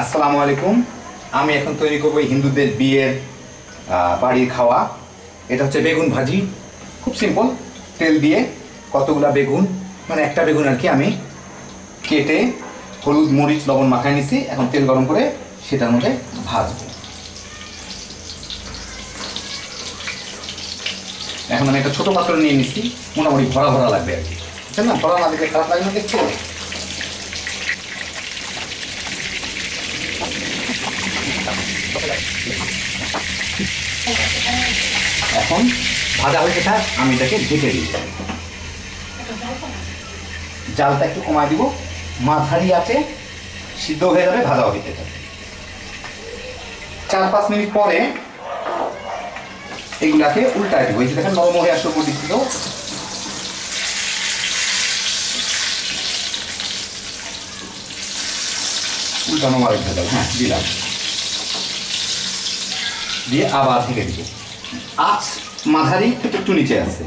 আসসালামু আলাইকুম। আমি এখন তৈরি করব হিন্দুদের বিয়ের বাড়ির খাওয়া। এটা হচ্ছে বেগুন ভাজি। খুব সিম্পল তেল দিয়ে কতগুলা বেগুন মানে একটা বেগুন আর কি আমি কেটে হলুদ, মরিচ, লবণ মাখায় নিছি। এখন তেল গরম করে সেটার মধ্যে ভাজবো। এখন আমি একটা ছোটো পাত্র নিয়ে নিচ্ছি মোটামুটি ভরা ভরা লাগবে আর কি। না? ভরা না দেখলে খারাপ লাগে না দেখতে। এখন ভাজা হয়ে থাক আমি এটাকে ঢেকে দিই জালটা একটু কমায় দিব। মাঝারি আছে, সিদ্ধ হয়ে যাবে, ভাজা হইতে থাকে চার পাঁচ মিনিট পরে এগুলাকে উল্টায় দিব। এই যে দেখেন, নরম হয়ে আসলে উপর দিক উল্টানো মারে ভেজাল হ্যাঁ দিলাম। দিয়ে আবার থেকে দিব। আঁচ মাঝারি একটু নিচে আছে।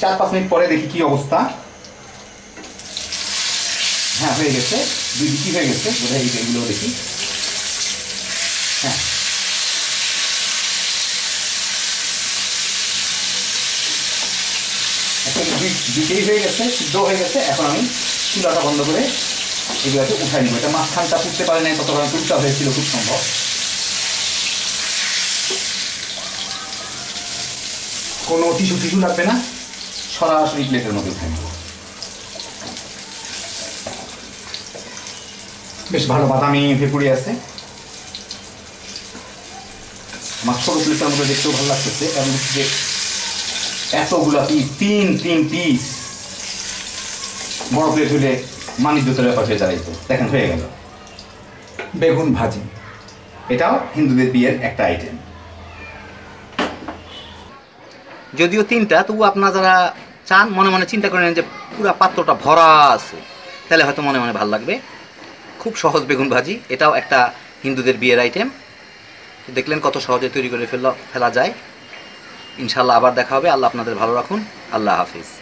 চার পাঁচ মিনিট পরে দেখি কি অবস্থা। হ্যাঁ হয়ে গেছে। দুই দিকই হয়ে গেছে। বোধহয় এই এগুলো দেখি। হ্যাঁ। দুই হয়ে গেছে, সিদ্ধ হয়ে গেছে। এখন আমি চুলাটা বন্ধ করে এগুলোকে উঠাই নিব, এটা মাঝখানটা পুড়তে পারে নাই, ততক্ষণ টুকটা হয়েছিল খুব সম্ভব। কোনো টিস্যু টিস্যু লাগবে না, সরাসরি প্লেটের মধ্যে উঠাই নেব। বেশ ভালো বাদামি ভেপুরি আছে। আমার ছোট প্লেটের মধ্যে দেখতেও ভালো লাগতেছে, কারণ হচ্ছে এতগুলা পিস তিন তিন পিস বড় প্লেট হলে মানিজ্যতার ব্যাপার হয়ে দাঁড়াইত দেখেন, হয়ে গেল। বেগুন ভাজি। এটাও হিন্দুদের বিয়ের একটা আইটেম যদিও তিনটা তবু আপনারা যারা চান, মনে মনে চিন্তা করেন যে পুরো পাত্রটা ভরা আছে। তাহলে হয়তো মনে মনে ভালো লাগবে। খুব সহজ বেগুন ভাজি, এটাও একটা হিন্দুদের বিয়ের আইটেম দেখলেন কত সহজে তৈরি করে ফেলা ফেলা যায়। ইনশাল্লাহ আবার দেখা হবে। আল্লাহ আপনাদের ভালো রাখুন। আল্লাহ হাফিজ।